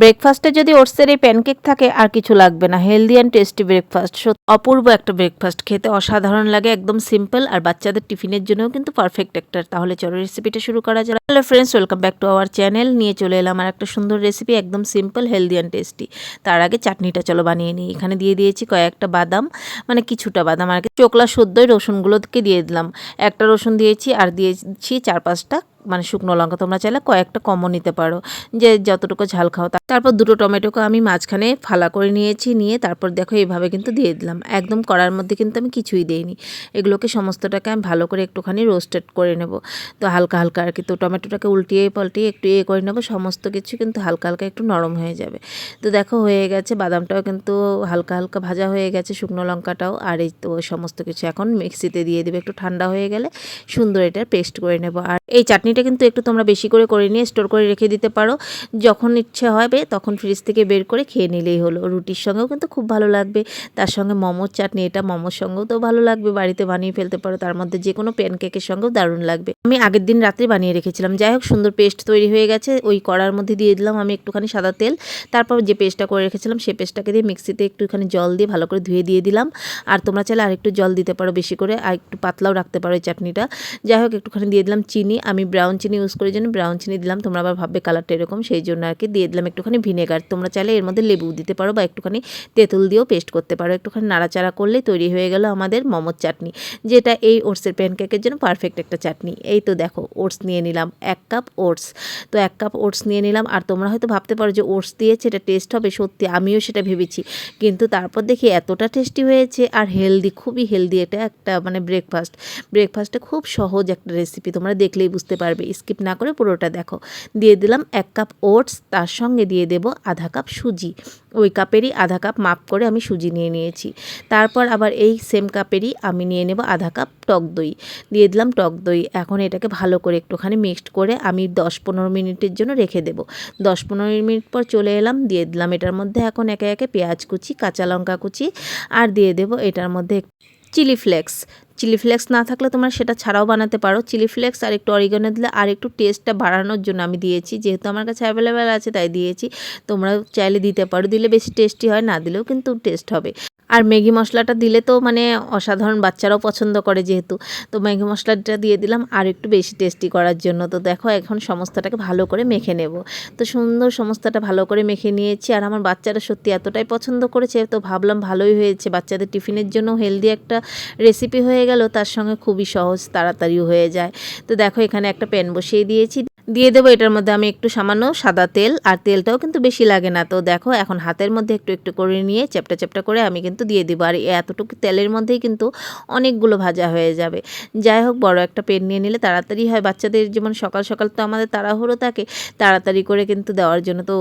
ব্রেকফাস্টে যদি ওটসের এই প্যানকেক থাকে, আর কিছু লাগবে না। Healthy and tasty breakfast. অপূর্ব একটা ব্রেকফাস্ট। খেতে অসাধারণ লাগে, একদম সিম্পল, আর বাচ্চাদের টিফিনের জন্যও কিন্তু পারফেক্ট একটা। তাহলে চলো রেসিপিটা শুরু করা যাক। Hello friends, welcome back to our channel. নিয়ে চলে এলাম আর একটা সুন্দর রেসিপি, একদম সিম্পল, হেলদি অ্যান্ড টেস্টি। তার আগে চাটনিটা চলো বানিয়ে নিই। এখানে দিয়ে দিয়েছি কয়েকটা বাদাম মানে কিছুটা বাদাম আর চোকলা সদ্যই রসুনগুলোকে দিয়ে দিলাম। একটা রসুন দিয়েছি, আর দিয়েছি চার পাঁচটা মানে শুকনো লঙ্কা তোমরা চাইলে কয়েকটা কমও নিতে পারো। যে যতটুকু ঝাল খাও তারপর দুটো টমেটোকে আমি মাঝখানে ফালা করে নিয়েছি, নিয়ে তারপর দেখো এইভাবে কিন্তু দিয়ে দিলাম। একদম কড়ার মধ্যে কিন্তু আমি কিছুই দিইনি। এগুলোকে সমস্তটাকে আমি ভালো করে একটুখানি রোস্টেড করে নেব। তো হালকা হালকা আর কি। তো টমেটোটাকে উল্টিয়ে পাল্টিয়ে একটু ইয়ে করে নেব। সমস্ত কিছু কিন্তু হালকা হালকা একটু নরম হয়ে যাবে। তো দেখো হয়ে গেছে। বাদামটাও কিন্তু হালকা হালকা ভাজা হয়ে গেছে শুকনো লঙ্কাটাও। আর এই তো সমস্ত কিছু এখন মিক্সিতে দিয়ে দেবে। একটু ঠান্ডা হয়ে গেলে সুন্দর এটা পেস্ট করে নেব। আর এই চাটনিটা কিন্তু একটু তোমরা বেশি করে করে নিয়ে স্টোর করে রেখে দিতে পারো। যখন ইচ্ছে হবে তখন ফ্রিজ থেকে বের করে খেয়ে নিলেই হলো। রুটির সঙ্গেও কিন্তু খুব ভালো লাগবে। তার সঙ্গে মোমোর চাটনি, এটা মোমোর সঙ্গেও তো ভালো লাগবে। বাড়িতে বানিয়ে ফেলতে পারো, তার মধ্যে যে কোনো প্যানকেকের সঙ্গেও দারুণ লাগবে। আমি আগের দিন রাত্রে বানিয়ে রেখেছিলাম। যাই হোক, সুন্দর পেস্ট তৈরি হয়ে গেছে। ওই কড়ার মধ্যে দিয়ে দিলাম আমি একটুখানি সাদা তেল। তারপর যে পেস্টটা করে রেখেছিলাম সেই পেস্টটাকে দিয়ে মিক্সিতে একটুখানি জল দিয়ে ভালো করে ধুয়ে দিয়ে দিলাম। আর তোমরা চাইলে আরেকটু জল দিতে পারো বেশি করে, আর একটু পাতলাও রাখতে পারো চাটনিটা। যাই হোক, একটুখানি দিয়ে দিলাম চিনি। আমি ব্রাউন চিনি ইউজ করি জন্য ব্রাউন চিনি দিলাম। তোমরা আবার ভাববে কালারটা এরকম, সেই জন্য আর কি দিয়ে দিলাম একটুখানি ভিনেগার তোমরা চাইলে এর মধ্যে লেবু দিতে পারো বা একটুখানি তেঁতুল দিয়েও পেস্ট করতে পারো। একটুখানি নাড়াচাড়া করলেই তৈরি হয়ে গেল আমাদের মোমোর চাটনি, যেটা এই ওটসের প্যানকেকের জন্য পারফেক্ট একটা চাটনি। এই তো দেখো, ওটস নিয়ে নিলাম, এক কাপ ওটস। তো এক কাপ ওটস নিয়ে নিলাম, আর তোমরা হয়তো ভাবতে পারো যে ওটস দিয়েছে এটা টেস্ট হবে, সত্যি আমিও সেটা ভেবেছি। কিন্তু তারপর দেখি এতটা টেস্টি হয়েছে, আর হেলদি খুবই হেলদি এটা একটা মানে ব্রেকফাস্ট ব্রেকফাস্টে খুব সহজ একটা রেসিপি তোমরা দেখলেই বুঝতে পারবে। স্কিপ না করে পুরোটা দেখো। দিয়ে দিলাম এক কাপ ওটস তার সঙ্গে দিয়ে দেব আধা কাপ সুজি। ওই কাপেরই আধা কাপ মাপ করে আমি সুজি নিয়ে নিয়েছি। তারপর আবার এই সেম কাপেরই আমি নিয়ে নেব আধা কাপ টক দই। দিয়ে দিলাম টক দই। এখন এটাকে ভালো করে একটুখানি মিক্সড করে আমি দশ পনেরো মিনিটের জন্য রেখে দেবো। দশ পনেরো মিনিট পর চলে এলাম, দিয়ে দিলাম এটার মধ্যে এখন একে একে পেঁয়াজ কুচি, কাঁচা লঙ্কা কুচি, আর দিয়ে দেবো এটার মধ্যে চিলি ফ্লেক্স চিলি ফ্লেক্স না থাকলে তোমরা সেটা ছাড়াও বানাতে পারো। চিলি ফ্লেক্স আর একটু অরিগানো দিলে আর একটু টেস্টটা বাড়ানোর জন্য আমি দিয়েছি। যেহেতু আমার কাছে অ্যাভেলেবেল আছে, তাই দিয়েছি। তোমরা চাইলে দিতে পারো। দিলে বেশি টেস্টি হয়, না দিলেও কিন্তু টেস্ট হবে। আর ম্যাগি মশলাটা দিলে তো মানে অসাধারণ বাচ্চারাও পছন্দ করে যেহেতু। তো ম্যাগি মশলাটা দিয়ে দিলাম আর একটু বেশি টেস্টি করার জন্য। তো দেখো এখন সমস্তটাকে ভালো করে মেখে নেব। তো সুন্দর সমস্তটা ভালো করে মেখে নিয়েছি আর আমার বাচ্চারা সত্যি এতটাই পছন্দ করেছে। তো ভাবলাম ভালোই হয়েছে। বাচ্চাদের টিফিনের জন্য হেলদি একটা রেসিপি হয়ে গেল। তার সঙ্গে খুবই সহজ তাড়াতাড়ি হয়ে যায়। তো দেখো এখানে একটা প্যান বসিয়ে দিয়েছি। দিয়ে দেবো এটার মধ্যে আমি একটু সামান্য সাদা তেল। আর তেলটাও কিন্তু বেশি লাগে না। তো দেখো এখন হাতের মধ্যে একটু একটু করে নিয়ে চ্যাপটা চ্যাপটা করে আমি কিন্তু দিয়ে দেবো। আর এতটুকু তেলের মধ্যেই কিন্তু অনেকগুলো ভাজা হয়ে যাবে। যাই হোক, বড় একটা পেন নিয়ে নিলে তাড়াতাড়ি হয়। বাচ্চাদের যেমন সকাল সকাল তো আমাদের তাড়াহুড়ো থাকে, তাড়াতাড়ি করে কিন্তু দেওয়ার জন্য তো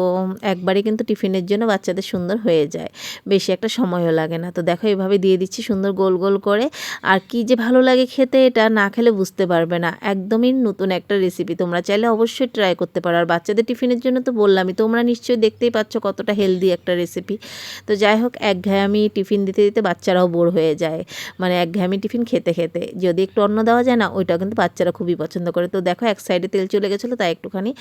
একবারে কিন্তু টিফিনের জন্য বাচ্চাদের সুন্দর হয়ে যায়। বেশি একটা সময়ও লাগে না। তো দেখো, এভাবে দিয়ে দিচ্ছি সুন্দর গোল গোল করে। আর কি যে ভালো লাগে খেতে, এটা না খেলে বুঝতে পারবে না। একদমই নতুন একটা রেসিপি তোমরা চাইলে অবশ্যই ট্রাই করতে পারো। আর বাচ্চাদের টিফিনের জন্য তো বললামই, তোমরা নিশ্চয়ই দেখতেই পাচ্ছ কতটা হেলদি একটা রেসিপি তো যাই হোক একঘেয়েমি টিফিন দিতে দিতে বাচ্চারাও বোর হয়ে যায়। মানে একঘেয়েমি টিফিন খেতে খেতে। যদি একটু অন্ন দেওয়া যায় না, ওইটাও কিন্তু বাচ্চারা খুবই পছন্দ করে। তো দেখো, এক সাইডে তেল চলে গেছিল, তাই একটুখানি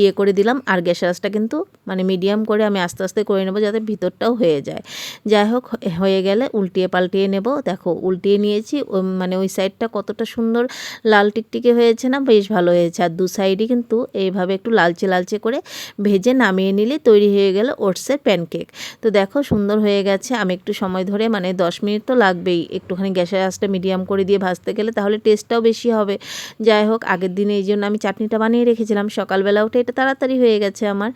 ইয়ে করে দিলাম। আর গ্যাসের আঁচটা কিন্তু মানে মিডিয়াম করে আমি আস্তে আস্তে করে নেব যাতে ভিতরটাও হয়ে যায়। যাই হোক, হয়ে গেলে উল্টিয়ে পাল্টিয়ে নেব। দেখো, উল্টিয়ে নিয়েছি। মানে ওই সাইডটা কতটা সুন্দর লাল টিকটিকে হয়েছে না, বেশ ভালো হয়েছে। আর দু সাইডই কিন্তু এইভাবে একটু লালচে লালচে করে ভেজে নামিয়ে নিলে তৈরি হয়ে গেল ওটসের প্যানকেক তো দেখো, সুন্দর হয়ে গেছে। আমি একটু সময় ধরে মানে দশ মিনিট তো লাগবেই। একটুখানি গ্যাসের আঁচটা মিডিয়াম করে দিয়ে ভাজতে গেলে তাহলে টেস্টটাও বেশি হবে। যাই হোক, আগের দিনে এই জন্য আমি চাটনিটা বানিয়ে রেখেছিলাম। সকালবেলা উঠে এটা তাড়াতাড়ি হয়ে গেছে আমার।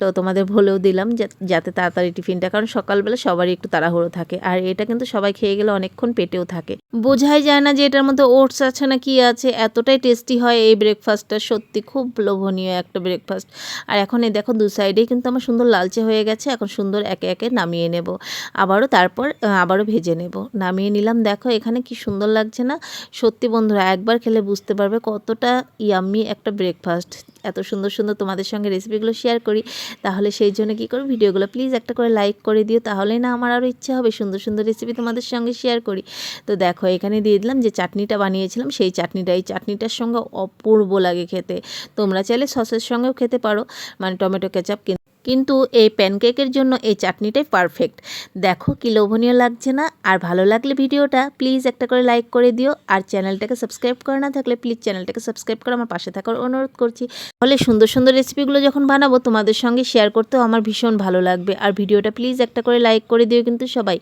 তো তোমাদের বলেও দিলাম যাতে তাড়াতাড়ি টিফিনটা, কারণ সকালবেলা সবারই একটু তাড়াহুড়ো থাকে। আর এটা কিন্তু সবাই খেয়ে গেলে অনেকক্ষণ পেটেও থাকে। বোঝাই যায় না যে এটার মধ্যে ওটস আছে না কি আছে। এতটাই টেস্টি হয় এই ব্রেকফাস্টটা সত্যি খুব লোভনীয় একটা ব্রেকফাস্ট আর এখন এই দেখো, দু সাইডেই কিন্তু আমার সুন্দর লালচে হয়ে গেছে। এখন সুন্দর একে একে নামিয়ে নেব। আবারও তারপর আবারও ভেজে নেব। নামিয়ে নিলাম। দেখো, এখানে কি সুন্দর লাগছে না? সত্যি বন্ধুরা, একবার খেলে বুঝতে পারবে কতটা ইয়াম্মি একটা ব্রেকফাস্ট এত সুন্দর সুন্দর তোমাদের সঙ্গে রেসিপিগুলো শেয়ার করি। তাহলে সেই জন্য কী করো ভিডিওগুলো প্লিজ একটা করে লাইক করে দিও। তাহলেই না আমার আরও ইচ্ছা হবে সুন্দর সুন্দর রেসিপি তোমাদের সঙ্গে শেয়ার করি। তো দেখো, এখানে দিয়ে দিলাম যে চাটনিটা বানিয়েছিলাম, সেই চাটনিটা। এই চাটনিটার সঙ্গে অপূর্ব লাগে খেতে। তোমরা চাইলে সসের সঙ্গেও খেতে পারো। মানে টমেটো কেচাপ কিন্তু এই প্যানকেকের জন্য এই চাটনিটাই পারফেক্ট দেখো কি লোভনীয় লাগছে না? আর ভালো লাগলে ভিডিওটা প্লিজ একটা করে লাইক করে দিও। আর চ্যানেলটাকে সাবস্ক্রাইব করে না থাকলে প্লিজ চ্যানেলটাকে সাবস্ক্রাইব করে আমার পাশে থাকার অনুরোধ করছি। ফলে সুন্দর সুন্দর রেসিপিগুলো যখন বানাবো, তোমাদের সঙ্গে শেয়ার করতেও আমার ভীষণ ভালো লাগবে। আর ভিডিওটা প্লিজ একটা করে লাইক করে দিও কিন্তু সবাই।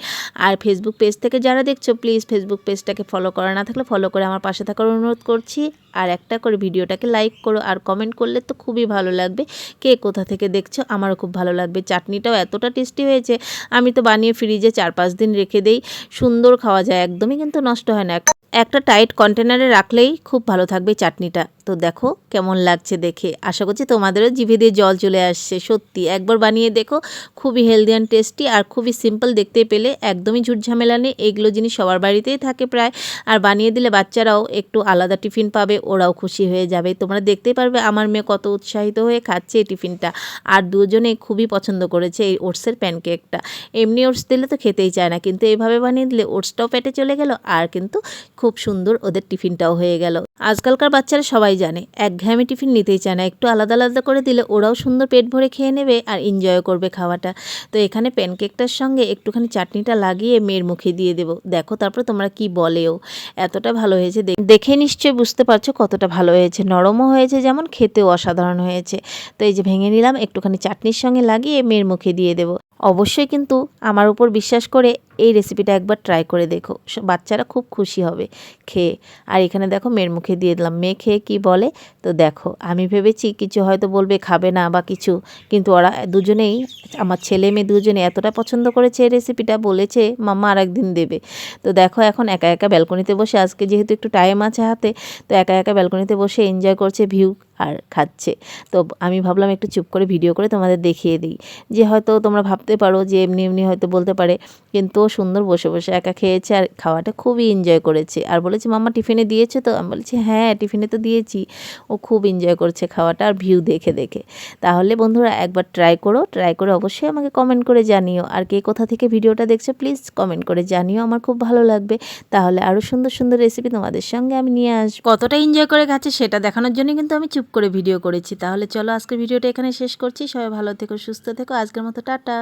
আর ফেসবুক পেজ থেকে যারা দেখছ প্লিজ ফেসবুক পেজটাকে ফলো করা না থাকলে ফলো করে আমার পাশে থাকার অনুরোধ করছি। আর একটা করে ভিডিওটাকে লাইক করো। আর কমেন্ট করলে তো খুবই ভালো লাগবে। কে কোথা থেকে দেখছ আমারও খুব ভালো লাগবে। চাটনিটাও এতটা টেস্টি হয়েছে, আমি তো বানিয়ে ফ্রিজে চার পাঁচ দিন রেখে দেই। সুন্দর খাওয়া যায়, একদমই কিন্তু নষ্ট হয় না। একটা টাইট কন্টেনারে রাখলেই খুব ভালো থাকবে চাটনিটা। তো দেখো কেমন লাগছে দেখে। আশা করছি তোমাদেরও জিভে দিয়ে জল চলে আসছে, সত্যি। একবার বানিয়ে দেখো, খুবই হেলদি অ্যান্ড টেস্টি আর খুবই সিম্পল দেখতে পেলে একদমই ঝুটঝামেলা নেই। এগুলো জিনিস সবার বাড়িতেই থাকে প্রায়। আর বানিয়ে দিলে বাচ্চারাও একটু আলাদা টিফিন পাবে, ওরাও খুশি হয়ে যাবে। তোমরা দেখতেই পারবে আমার মেয়ে কত উৎসাহিত হয়ে খাচ্ছে এই টিফিনটা। আর দুজনে খুবই পছন্দ করেছে এই ওটসের প্যানকেকটা। এমনি ওটস দিলে তো খেতেই চায় না, কিন্তু এইভাবে বানিয়ে দিলে ওটসটাও পেটে চলে গেল, আর কিন্তু খুব সুন্দর ওদের টিফিনটাও হয়ে গেল। আজকালকার বাচ্চারা সবাই জানে, এক ঘ্যামে টিফিন নিতেই চায় না। একটু আলাদা আলাদা করে দিলে ওরাও সুন্দর পেট ভরে খেয়ে নেবে আর এনজয় করবে খাওয়াটা। তো এখানে প্যানকেকটার সঙ্গে একটুখানি চাটনিটা লাগিয়ে মেয়ের মুখে দিয়ে দেবো। দেখো তারপর তোমরা কি বলেও। এতটা ভালো হয়েছে দেখ- দেখে নিশ্চয়ই বুঝতে পারছ কতটা ভালো হয়েছে। নরমও হয়েছে যেমন, খেতেও অসাধারণ হয়েছে। তো এই যে ভেঙে নিলাম, একটুখানি চাটনির সঙ্গে লাগিয়ে মেয়ের মুখে দিয়ে দেবো। অবশ্যই কিন্তু আমার উপর বিশ্বাস করে এই রেসিপিটা একবার ট্রাই করে দেখো। বাচ্চারা খুব খুশি হবে খেয়ে। আর এখানে দেখো মেয়ের মুখে দিয়ে দিলাম। মেয়ে খেয়ে কী বলে? তো দেখো, আমি ভেবেছি কিছু হয়তো বলবে, খাবে না বা কিছু। কিন্তু ওরা দুজনেই, আমার ছেলে মেয়ে দুজনে এতটা পছন্দ করেছে এই রেসিপিটা বলেছে, মাম্মা আর একদিন দেবে। তো দেখো এখন একা একা ব্যালকনিতে বসে, আজকে যেহেতু একটু টাইম আছে হাতে, তো একা একা ব্যালকনিতে বসে এনজয় করছে ভিউ আর খাচ্ছে। তো আমি ভাবলাম একটু চুপ করে ভিডিও করে তোমাদের দেখিয়ে দিই। যে হয়তো তোমরা ভাবতে পারো যে এমনি এমনি হয়তো বলতে পারে। কিন্তু সুন্দর বসে বসে একা খেয়েছে আর খাওয়াটা খুবই এনজয় করেছে। আর বলেছে মামা টিফিনে দিয়েছে তো? আমি বলছি হ্যাঁ টিফিনে তো দিয়েছি। ও খুব এনজয় করছে খাওয়াটা আর ভিউ দেখে দেখে। তাহলে বন্ধুরা একবার ট্রাই করো ট্রাই করে অবশ্যই আমাকে কমেন্ট করে জানিও। আর কে কোথা থেকে ভিডিওটা দেখছ প্লিজ কমেন্ট করে জানিও। আমার খুব ভালো লাগবে। তাহলে আরও সুন্দর সুন্দর রেসিপি তোমাদের সঙ্গে আমি নিয়ে আসব। কতটা এনজয় করে গেছে সেটা দেখানোর জন্য কিন্তু আমি চুপ করে ভিডিও করেছি। তাহলে চলো আজকের ভিডিওটা এখানে শেষ করছি। সবাই ভালো থেকো, সুস্থ থেকো। আজকের মতো, টাটা।